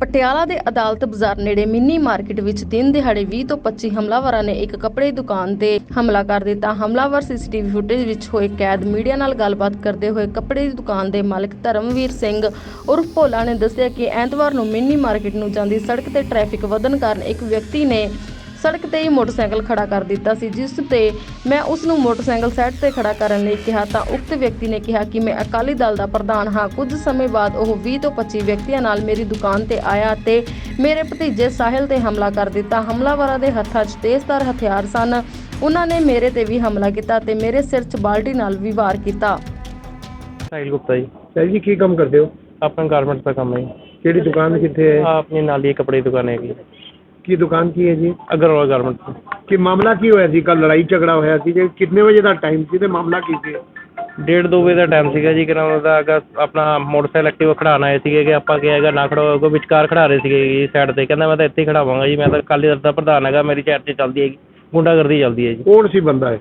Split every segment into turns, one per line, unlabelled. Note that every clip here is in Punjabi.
ਪਟਿਆਲਾ ਦੇ ਅਦਾਲਤ ਬਾਜ਼ਾਰ ਨੇੜੇ ਮਿੰਨੀ ਮਾਰਕੀਟ ਵਿੱਚ ਦਿਨ ਦਿਹਾੜੇ 20 ਤੋਂ 25 ਹਮਲਾਵਰਾਂ ਨੇ ਇੱਕ ਕੱਪੜੇ ਦੀ ਦੁਕਾਨ ਤੇ ਹਮਲਾ ਕਰ ਦਿੱਤਾ। ਹਮਲਾਵਰ ਸੀਸੀਟੀਵੀ ਫੁਟੇਜ ਵਿੱਚ ਹੋਏ ਕੈਦ, ਮੀਡੀਆ ਨਾਲ ਗੱਲਬਾਤ ਕਰਦੇ ਹੋਏ ਕੱਪੜੇ ਦੀ ਦੁਕਾਨ ਦੇ ਮਾਲਕ ਧਰਮਵੀਰ ਸਿੰਘ ਉਰਫ ਭੋਲਾ ਨੇ ਦੱਸਿਆ ਕਿ ਐਤਵਾਰ ਨੂੰ ਮਿੰਨੀ ਮਾਰਕੀਟ ਨੂੰ ਜਾਂਦੀ ਸੜਕ ਤੇ ਟ੍ਰੈਫਿਕ ਵਧਣ ਕਾਰਨ ਇੱਕ ਵਿਅਕਤੀ ਨੇ ਸੜਕ ਤੇ ਹੀ ਮੋਟਰਸਾਈਕਲ ਖੜਾ ਕਰ ਦਿੱਤਾ ਸੀ ਜਿਸ ਤੇ ਮੈਂ ਉਸ ਨੂੰ ਮੋਟਰਸਾਈਕਲ ਸਾਈਡ ਤੇ ਖੜਾ ਕਰਨ ਲਈ ਕਿਹਾ ਤਾਂ ਉਕਤ ਵਿਅਕਤੀ ਨੇ ਕਿਹਾ ਕਿ ਮੈਂ ਅਕਾਲੀ ਦਲ ਦਾ ਪ੍ਰਧਾਨ ਹਾਂ। ਕੁਝ ਸਮੇਂ ਬਾਅਦ ਉਹ 20 ਤੋਂ 25 ਵਿਅਕਤੀਆਂ ਨਾਲ ਮੇਰੀ ਦੁਕਾਨ ਤੇ ਆਇਆ ਤੇ ਮੇਰੇ ਭਤੀਜੇ ਸਾਹਿਲ ਤੇ ਹਮਲਾ ਕਰ ਦਿੱਤਾ। ਹਮਲਾਵਰਾਂ ਦੇ ਹੱਥਾਂ 'ਚ ਤੇਜ਼ਧਾਰ ਹਥਿਆਰ ਸਨ। ਉਹਨਾਂ ਨੇ ਮੇਰੇ ਤੇ ਵੀ ਹਮਲਾ ਕੀਤਾ ਤੇ ਮੇਰੇ ਸਿਰ 'ਚ ਬਾਲਟੀ ਨਾਲ ਵੀ ਵਾਰ ਕੀਤਾ।
ਸਾਹਿਲ ਗੁਪਤਾ ਜੀ।
ਸਰ ਜੀ ਕੀ ਕੰਮ ਕਰਦੇ ਹੋ?
ਆਪਣਾ ਗਾਰਮੈਂਟ ਦਾ ਕੰਮ ਹੈ
ਕਿਹੜੀ ਦੁਕਾਨ ਕਿੱਥੇ ਹੈ?
ਆਪਣੀ ਨਾਲ ਹੀ ਕੱਪੜੇ ਦੀ ਦੁਕਾਨ ਹੈਗੀ।
ਕੀ ਦੁਕਾਨ ਕੀ ਹੈ ਜੀ
ਅਗਰਵਾਲ ਗਾਰਮੈਂਟ
ਕੀ ਮਾਮਲਾ ਕੀ ਹੋਇਆ ਸੀ ਕੱਲ ਲੜਾਈ ਝਗੜਾ ਹੋਇਆ ਸੀ ਜੀ ਕਿੰਨੇ ਵਜੇ ਦਾ ਟਾਈਮ ਸੀ ਤੇ ਮਾਮਲਾ ਕੀ ਸੀ
ਡੇਢ ਦੋ ਵਜੇ ਦਾ ਟਾਈਮ ਸੀਗਾ ਜੀ ਕਿਨਾਂ ਦਾ ਅਗਾ ਆਪਣਾ ਮੋਟਰਸਾਈਕਲ ਐਕਟਿਵਾ ਖੜਾਉਣ ਆਏ ਸੀਗੇ ਕਿ ਆਪਾਂ ਕਿਹਾ ਹੈਗਾ ਨਾ ਖੜੋ ਕੋ ਵਿਚਕਾਰ ਖੜਾ ਰਹੇ ਸੀਗੇ ਜੀ ਸਾਈਡ ਤੇ। ਕਹਿੰਦਾ ਮੈਂ ਤਾਂ ਇੱਥੇ ਹੀ ਖੜਾਵਾਂਗਾ ਜੀ ਮੈਂ ਤਾਂ ਅਕਾਲੀ ਦਲ ਦਾ ਪ੍ਰਧਾਨ ਹੈਗਾ ਮੇਰੀ ਚੈਟ 'ਚ ਚੱਲਦੀ ਹੈਗੀ ਗੁੰਡਾਗਰਦੀ ਚੱਲਦੀ ਹੈ ਜੀ।
ਕੌਣ ਸੀ ਬੰਦਾ ਹੈ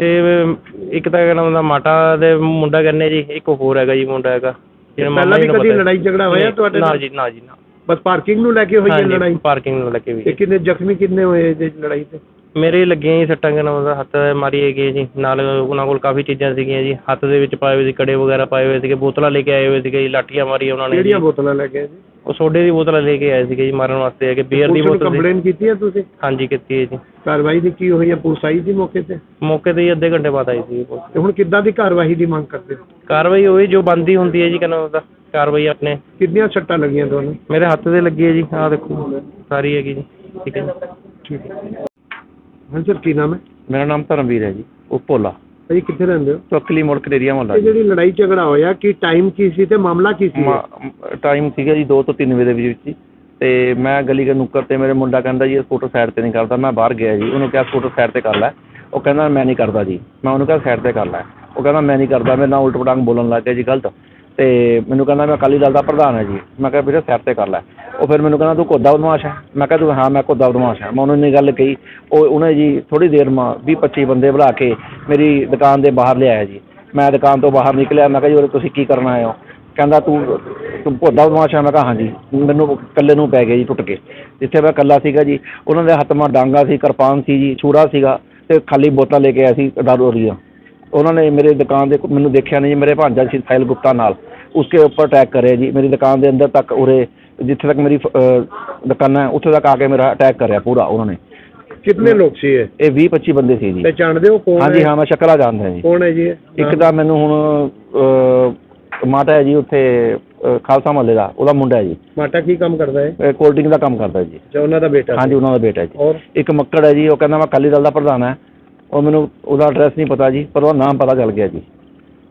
ਇਹ ਇੱਕ ਤਾਂ ਕਹਿੰਦਾ ਉਹਦਾ ਮਾਟਾ ਦੇ ਮੁੰਡਾ ਕਹਿੰਦੇ ਜੀ ਇੱਕ ਹੋਰ ਹੈਗਾ ਜੀ ਮੁੰਡਾ ਹੈਗਾ। ਜਿਹਨੂੰ
ਪਹਿਲਾਂ ਵੀ ਕਦੀ। ਲੜਾਈ ਝਗੜਾ ਹੋਇਆ ਤੁਹਾਡੇ ਨਾਲ?
ਜੀ ਨਾ ਜੀ ਨਾ।
ਬਸ ਪਾਰਕਿੰਗ ਨੂੰ ਲੈ ਕੇ ਹੋਈ ਹੈ ਲੜਾਈ?
ਪਾਰਕਿੰਗ ਨੂੰ ਲੱਗੇ ਵੀ।
ਤੇ ਕਿੰਨੇ ਜ਼ਖਮੀ ਕਿੰਨੇ ਹੋਏ ਇਹਦੇ ਲੜਾਈ ਤੇ?
ਮੇਰੇ ਲੱਗੀਆਂ ਜੀ ਸੱਟਾਂ ਕਿ ਉਹਦਾ ਹੱਥ ਮਾਰੀ ਹੈਗੀ ਜੀ। ਨਾਲ ਉਹਨਾਂ ਕੋਲ ਕਾਫੀ ਚੀਜ਼ਾਂ ਸੀਗੀਆਂ ਜੀ। ਹੱਥ ਦੇ ਵਿੱਚ ਪਾਏ ਹੋਏ ਸੀ ਕੜੇ ਵਗੈਰਾ ਪਾਏ ਹੋਏ ਸੀਗੇ ਬੋਤਲਾਂ ਲੈ ਕੇ ਆਏ ਹੋਏ ਸੀਗੇ ਜੀ ਲਾਠੀਆਂ ਮਾਰੀਆਂ ਉਹਨਾਂ ਨੇ ਜੀ।
ਕਿਹੜੀਆਂ ਬੋਤਲਾਂ ਲੈ ਕੇ ਆਏ ਜੀ
ਉਹ ਸੋਡੇ ਦੀ ਬੋਤਲਾਂ ਲੈ ਕੇ ਆਏ ਸੀਗੇ ਜੀ ਮਾਰਨ ਵਾਸਤੇ ਕਿ ਬੀਅਰ ਦੀ
ਪੁਲਿਸ ਨੂੰ
ਬੋਤਲ ਸੀ।
ਕੰਪਲੇਨ ਕੀਤੀ ਹੈ ਤੁਸੀਂ?
ਹਾਂਜੀ ਕੀਤੀ ਹੈ ਜੀ।
ਕਾਰਵਾਈ ਦੀ ਕੀ ਹੋਈ ਹੈ ਪੁਲਿਸ ਆਈ ਸੀ ਮੌਕੇ ਤੇ?
ਮੌਕੇ ਤੇ ਹੀ ਅੱਧੇ ਘੰਟੇ ਬਾਅਦ ਆਈ ਸੀ ਪੁਲਿਸ।
ਤੇ ਹੁਣ ਕਿੱਦਾਂ ਦੀ ਕਾਰਵਾਈ ਦੀ ਮੰਗ ਕਰਦੇ ਹੋ?
ਕਾਰਵਾਈ ਹੋਈ ਜੋ ਬੰਦੀ ਹੁੰਦੀ ਹੈ ਜੀ ਕਹਿੰਦਾ ਉਹਦਾ ਕਾਰਵਾਈ ਆਪਣੇ।
ਕਿੰਨੀਆਂ ਸੱਟਾਂ ਲੱਗੀਆਂ ਤੁਹਾਨੂੰ?
ਮੇਰੇ ਹੱਥ ਤੇ ਲੱਗੀ ਹੈ ਜੀ ਆਹ ਦੇਖੋ ਸਾਰੀ ਹੈਗੀ ਜੀ ਠੀਕ ਹੈ ਜੀ।
ਠੀਕ ਹੈ। ਹਾਂ ਸਰ ਕੀ ਨਾਮ ਹੈ?
ਮੇਰਾ ਨਾਮ ਧਰਮਵੀਰ ਹੈ ਜੀ ਉਹ ਭੋਲਾ
ਭਾਈ ਕਿੱਥੇ ਰਹਿੰਦੇ ਹੋ?
ਚੌਕਲੀ ਮੋੜ ਕਨੇਰੀਆ ਮੁਹੱਲਾ
ਇਹ
ਜੀ।
ਜਿਹੜੀ ਲੜਾਈ ਝਗੜਾ ਹੋਇਆ ਕੀ ਟਾਈਮ ਕੀ ਸੀ ਤੇ ਮਾਮਲਾ ਕੀ ਸੀ?
ਟਾਈਮ ਸੀਗਾ ਜੀ 2 ਤੋਂ 3 ਵਜੇ ਦੇ ਵਿੱਚ ਵਿੱਚ ਤੇ ਮੈਂ ਗਲੀ ਦੇ ਨੁੱਕਰ ਤੇ ਮੇਰੇ ਮੁੰਡਾ ਕਹਿੰਦਾ ਜੀ ਇਹ ਸਕੂਟਰ ਸਾਈਡ ਤੇ ਨਹੀਂ ਕਰਦਾ। ਮੈਂ ਬਾਹਰ ਗਿਆ ਜੀ ਉਹਨੂੰ ਕਿਹਾ ਸਕੂਟਰ ਸਾਈਡ ਤੇ ਕਰ ਲੈ। ਉਹ ਕਹਿੰਦਾ ਮੈਂ ਨਹੀਂ ਕਰਦਾ ਜੀ। ਮੈਂ ਉਹਨੂੰ ਕਿਹਾ ਸਾਈਡ ਤੇ ਕਰ ਲੈ। ਉਹ ਕਹਿੰਦਾ ਮੈਂ ਨਹੀਂ ਕਰਦਾ ਮੇਰੇ ਨਾਲ ਉਲਟ ਪਟਾਂਗ ਬੋਲਣ ਲੱਗ ਗਿਆ ਜੀ ਗਲਤ। ਤੇ ਮੈਨੂੰ ਕਹਿੰਦਾ ਮੈਂ ਅਕਾਲੀ ਦਲ ਦਾ ਪ੍ਰਧਾਨ ਹਾਂ ਜੀ। ਮੈਂ ਕਿਹਾ ਵੀਰੇ ਸਾਈਡ ਤੇ ਕਰ ਲੈ। ਉਹ ਫਿਰ ਮੈਨੂੰ ਕਹਿੰਦਾ ਤੂੰ ਘੋਦਾ ਬਦਮਾਸ਼ ਹੈ। ਮੈਂ ਕਿਹਾ ਤੂੰ, ਹਾਂ, ਮੈਂ ਕੋਦਾ ਬਦਮਾਸ਼ ਹੈ। ਮੈਂ ਉਹਨੂੰ ਇੰਨੀ ਗੱਲ ਕਹੀ। ਉਹ, ਉਹਨੇ ਜੀ ਥੋੜੀ ਦੇਰ ਮਾ 20 25 ਬੰਦੇ ਬੁਲਾ ਕੇ ਮੇਰੀ ਦੁਕਾਨ ਦੇ ਬਾਹਰ ਲਿਆਇਆ ਜੀ। ਮੈਂ ਦੁਕਾਨ ਤੋਂ ਬਾਹਰ ਨਿਕਲਿਆ। ਮੈਂ ਕਿਹਾ ਜੀ, ਉਰੇ ਤੁਸੀਂ ਕੀ ਕਰਨ ਆਏ ਹੋ? ਕਹਿੰਦਾ ਤੂੰ ਤੂੰ ਘੋਦਾ ਬਦਮਾਸ਼ ਹੈ। ਮੈਂ ਕਿਹਾ ਹਾਂਜੀ ਮੈਨੂੰ ਇਕੱਲੇ ਨੂੰ ਪੈ ਗਿਆ ਜੀ ਟੁੱਟ ਕੇ। ਜਿੱਥੇ ਮੈਂ ਇਕੱਲਾ ਸੀਗਾ ਜੀ, ਉਹਨਾਂ ਦੇ ਹੱਥ ਮਾ ਡਾਂਗਾ ਸੀ, ਕਿਰਪਾਨ ਸੀ ਜੀ, ਛੁਰਾ ਸੀਗਾ ਤੇ ਖਾਲੀ ਬੋਤਲਾਂ ਲੈ ਕੇ ਆਇਆ ਸੀ ਦਾਰੂ ਦੀਆਂ। ਉਹਨਾਂ ਨੇ ਮੇਰੇ ਦੁਕਾਨ ਦੇ ਮੈਨੂੰ ਦੇਖਿਆ ਨਹੀਂ ਜੀ। ਮੇਰੇ ਭਾਂਜਾ ਸੀ, ਸਾਹਿਲ ਗੁਪਤਾ ਨਾਲ। ਉਸਕੇ ਉੱਪਰ ਅਟੈਕ ਕਰਿਆ ਜੀ। ਮੇਰੀ ਦੁਕਾਨ ਦੇ ਅੰਦਰ ਤੱਕ ਉਰੇ ਜਿੱਥੇ ਤੱਕ ਮੇਰੀ ਅਹ, ਦੁਕਾਨਾਂ ਹੈ ਉੱਥੇ ਤੱਕ ਆ ਕੇ ਮੇਰਾ ਅਟੈਕ ਕਰਿਆ ਪੂਰਾ ਉਹਨਾਂ ਨੇ।
ਕਿੰਨੇ ਲੋਕ ਸੀ ਇਹ?
ਇਹ 20 25 ਬੰਦੇ ਸੀ ਜੀ।
ਪਹਿਚਾਣਦੇ ਹੋ ਕੌਣ
ਹਾਂਜੀ
ਹੈ?
ਹਾਂ ਮੈਂ ਸ਼ਕਲਾ ਜਾਣਦਾ ਜੀ।
ਕੌਣ ਹੈ ਜੀ?
ਇੱਕ ਤਾਂ ਮੈਨੂੰ ਹੁਣ ਮਾਤਾ ਹੈ ਜੀ ਉੱਥੇ ਖਾਲਸਾ ਮਹੱਲੇ ਦਾ ਉਹਦਾ ਮੁੰਡਾ ਹੈ ਜੀ।
ਮਾਟਾ ਕੀ ਕੰਮ ਕਰਦਾ ਹੈ?
ਕੋਲਡ ਡਰਿੰਕ ਦਾ ਕੰਮ ਕਰਦਾ ਜੀ।
ਜਾਂ ਉਹਨਾਂ ਦਾ ਬੇਟਾ
ਹਾਂਜੀ ਉਹਨਾਂ ਦਾ ਬੇਟਾ ਜੀ। ਇੱਕ ਮੱਕੜ ਹੈ ਜੀ ਉਹ ਕਹਿੰਦਾ ਮੈਂ ਅਕਾਲੀ ਦਲ ਦਾ ਪ੍ਰਧਾਨ ਹੈ। ਉਹ ਮੈਨੂੰ ਉਹਦਾ ਐਡਰੈਸ ਨਹੀਂ ਪਤਾ ਜੀ ਪਰ ਉਹਦਾ ਨਾਮ ਪਤਾ ਚੱਲ ਗਿਆ ਜੀ।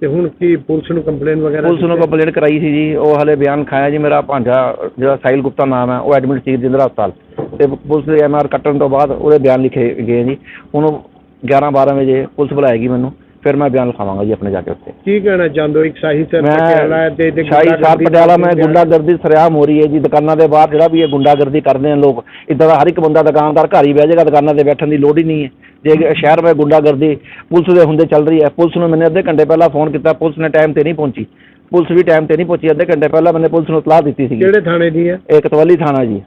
ਤੇ ਹੁਣ ਕੀ ਪੁਲਿਸ ਨੂੰ ਕੰਪਲੇਨ ਵਗੈਰਾ
ਪੁਲਿਸ ਨੂੰ ਕੰਪਲੇਂਟ ਕਰਾਈ ਸੀ ਜੀ ਉਹ ਹਲੇ ਬਿਆਨ ਖਾਇਆ ਜੀ ਮੇਰਾ ਭਾਂਜਾ ਜਿਹੜਾ ਸਾਹਿਲ ਗੁਪਤਾ ਨਾਮ ਹੈ ਉਹ ਐਡਮਿਟ ਸੀ ਜਿੰਦਰਾ ਹਸਪਤਾਲ। ਤੇ ਪੁਲਿਸ ਦੇ ਐਮਆਰ ਕੱਟਣ ਤੋਂ ਬਾਅਦ ਉਹਦੇ ਬਿਆਨ ਲਿਖੇ ਗਏ ਜੀ। ਹੁਣ ਉਹ 11 12 ਵਜੇ ਪੁਲਿਸ ਬੁਲਾਏਗੀ ਮੈਨੂੰ ਫਿਰ ਮੈਂ ਬਿਆਨ ਲਿਖਾਵਾਂਗਾ ਜੀ ਆਪਣੇ ਜਾ ਕੇ ਉੱਥੇ।
ਕੀ ਕਹਿਣਾ ਚਾਹੁੰਦੇ ਹੋ? ਇੱਕ ਸਾਹੀ ਸਰ ਪਟਿਆਲਾ ਹੈ ਤੇ ਤੇ
ਮੈਂ ਸ਼ਾਹੀ ਸਰ
ਗੁੰਡਾਗਰਦੀ
ਪਟਿਆਲਾ ਮੈਂ
ਦਾ
ਗੁੰਡਾਗਰਦੀ ਸਰਿਆਮ ਹੋ ਰਹੀ ਹੈ ਜੀ। ਦੁਕਾਨਾਂ ਦੇ ਬਾਹਰ ਜਿਹੜਾ ਵੀ ਇਹ ਗੁੰਡਾਗਰਦੀ ਕਰਦੇ ਨੇ ਲੋਕ ਇਦਾਂ ਦਾ ਹਰ ਇੱਕ ਬੰਦਾ ਦੁਕਾਨਦਾਰ ਘਰ ਹੀ ਬਹਿ ਜਾਏਗਾ ਦੁਕਾਨਾਂ ਤੇ ਬੈਠਣ ਦੀ ਲੋੜ ਹੀ ਨਹੀਂ ਹੈ। ਜੇ ਸ਼ਹਿਰ ਵਿੱਚ ਗੁੰਡਾਗਰਦੀ ਪੁਲਿਸ ਦੇ ਹੁੰਦੇ ਚੱਲ ਰਹੀ ਹੈ ਪੁਲਿਸ ਨੂੰ ਮੈंने ਅੱਧੇ ਘੰਟੇ ਪਹਿਲਾਂ ਫੋਨ ਕੀਤਾ ਪੁਲਿਸ ਨੇ ਟਾਈਮ ਤੇ ਨਹੀਂ ਪਹੁੰਚੀ। ਪੁਲਿਸ ਵੀ ਟਾਈਮ ਤੇ ਨਹੀਂ ਪਹੁੰਚੀ ਅੱਧੇ ਘੰਟੇ ਪਹਿਲਾਂ ਮੈंने ਪੁਲਿਸ ਨੂੰ ਇਤਲਾਹ ਦਿੱਤੀ ਸੀ
ਕਿਹੜੇ ਥਾਣੇ ਦੀ ਹੈ?
ਇਹ ਕਤਵਾਲੀ ਥਾਣਾ ਜੀ।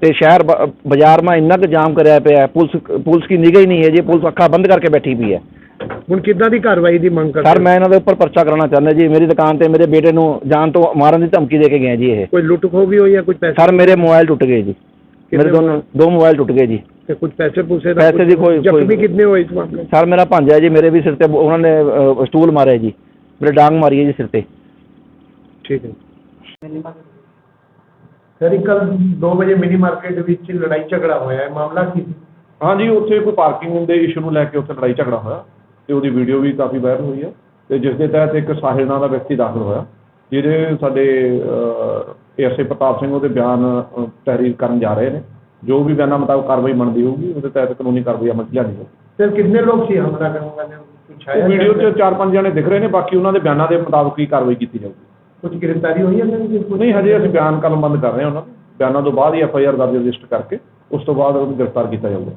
ਤੇ ਸ਼ਹਿਰ ਬਾਜ਼ਾਰ ਮਾ ਇੰਨਾ ਕੁ ਜਾਮ ਕਰਿਆ ਪਿਆ ਹੈ ਪੁਲਿਸ ਪੁਲਿਸ ਕੀ ਨਿਗਾਹ ਹੀ ਨਹੀਂ ਹੈ ਜੀ ਪੁਲਿਸ ਅੱਖਾਂ ਬੰਦ ਕਰਕੇ ਬੈਠੀ ਪਈ ਹੈ।
ਹੁਣ ਕਿੱਦਾਂ ਦੀ ਕਾਰਵਾਈ ਦੀ ਮੰਗ ਕਰਦੇ
ਸਰ? ਮੈਂ ਇਹਨਾਂ ਦੇ ਉੱਪਰ ਪਰਚਾ ਕਰਾਉਣਾ ਚਾਹੁੰਦਾ ਜੀ ਮੇਰੀ ਦੁਕਾਨ ਤੇ ਮੇਰੇ ਬੇਟੇ ਨੂੰ ਜਾਨ ਤੋਂ ਮਾਰਨ ਦੀ ਧਮਕੀ ਦੇ ਕੇ ਗਏ ਜੀ ਇਹ।
ਕੋਈ ਲੁੱਟ ਖੋ ਵੀ ਹੋਈ ਹੈ ਕੁਝ ਪੈਸੇ?
ਸਰ ਮੇਰੇ ਮੋਬਾਈਲ ਟੁੱਟ ਗਏ ਜੀ। ਮੇਰੇ ਦੋਨੋਂ ਦੋ ਮੋਬਾਈਲ ਟੁੱਟ ਗਏ ਜੀ।
ਤੇ ਕੁਝ ਪੈਸੇ ਪੂਸੇ ਦਾ
ਪੈਸੇ ਦੀ ਕੋਈ-
ਜ਼ਖਮੀ
ਕੋਈ-
ਕਿੰਨੇ ਹੋਏ ਇਸ ਮਾਮਲੇ 'ਚ?
ਸਰ ਮੇਰਾ ਭਾਂਜਾ ਹੈ ਜੀ ਮੇਰੇ ਵੀ ਸਿਰ ਤੇ ਉਹਨਾਂ ਨੇ ਸਟੂਲ ਮਾਰਿਆ ਜੀ। ਮੇਰੇ ਡਾਂਗ ਮਾਰੀ ਹੈ ਜੀ ਸਿਰ ਤੇ।
ਠੀਕ ਹੈ ਸਰ ਕੱਲ 2 ਵਜੇ ਮਿਨੀ ਮਾਰਕੀਟ ਵਿੱਚ ਲੜਾਈ ਝਗੜਾ ਹੋਇਆ ਹੈ। ਮਾਮਲਾ ਕੀ ਸੀ?
ਹਾਂਜੀ ਉੱਥੇ ਕੋਈ ਪਾਰਕਿੰਗ ਦੇ ਇਸ਼ੂ ਨੂੰ ਲੈ ਕੇ ਉੱਥੇ ਲੜਾਈ ਝਗੜਾ ਹੋਇਆ ਤੇ ਉਹਦੀ ਵੀਡੀਓ ਵੀ ਕਾਫੀ ਵਾਇਰਲ ਹੋਈ ਹੈ ਤੇ ਜਿਸ ਦੇ ਤਹਿਤ ਇੱਕ ਸਾਹਿਲ ਨਾਂ ਦਾ ਵਿਅਕਤੀ ਦਾਖਲ ਹੋਇਆ ਜਿਹਦੇ ਸਾਡੇ ਏਐਸਏ ਪ੍ਰਤਾਪ ਸਿੰਘ ਉਹਦੇ ਬਿਆਨ ਅਹ, ਤਹਿਰੀਰ ਕਰਨ ਜਾ ਰਹੇ ਨੇ। ਜੋ ਵੀ ਬਿਆਨਾਂ ਮੁਤਾਬਕ ਕਾਰਵਾਈ ਬਣਦੀ ਹੋਊਗੀ ਉਹਦੇ ਤਹਿਤ ਕਾਨੂੰਨੀ ਕਾਰਵਾਈ ਅਮਲ 'ਚ ਲਿਆਂਦੀ ਜਾਊਗੀ
ਸਰ ਕਿੰਨੇ ਲੋਕ ਸੀ ਹਮਲਾ ਕਰਨ ਵਾਲੇ? ਕੁਝ
ਉਹ ਵੀਡੀਓ 'ਚ ਚਾਰ ਪੰਜ ਜਣੇ ਦਿਖ ਰਹੇ ਨੇ ਬਾਕੀ ਉਹਨਾਂ ਦੇ ਬਿਆਨਾਂ ਦੇ ਮੁਤਾਬਕ ਹੀ ਕਾਰਵਾਈ ਕੀਤੀ ਜਾਊਗੀ।
ਕੁਝ ਗ੍ਰਿਫਤਾਰੀ ਹੋਈ ਹੈ ਜੀ
ਨਹੀਂ ਹਜੇ ਅਸੀਂ ਬਿਆਨ ਕਲਮਬੰਦ ਕਰ ਰਹੇ ਹਾਂ ਉਹਨਾਂ ਦੇ। ਬਿਆਨਾਂ ਤੋਂ ਬਾਅਦ ਹੀ ਐਫ ਆਈ ਆਰ ਦਰਜ ਰਜਿਸਟਰ ਕਰਕੇ ਉਸ ਤੋਂ ਬਾਅਦ ਉਹਨੂੰ ਗ੍ਰਿਫਤਾਰ ਕੀਤਾ ਜਾਊਗਾ।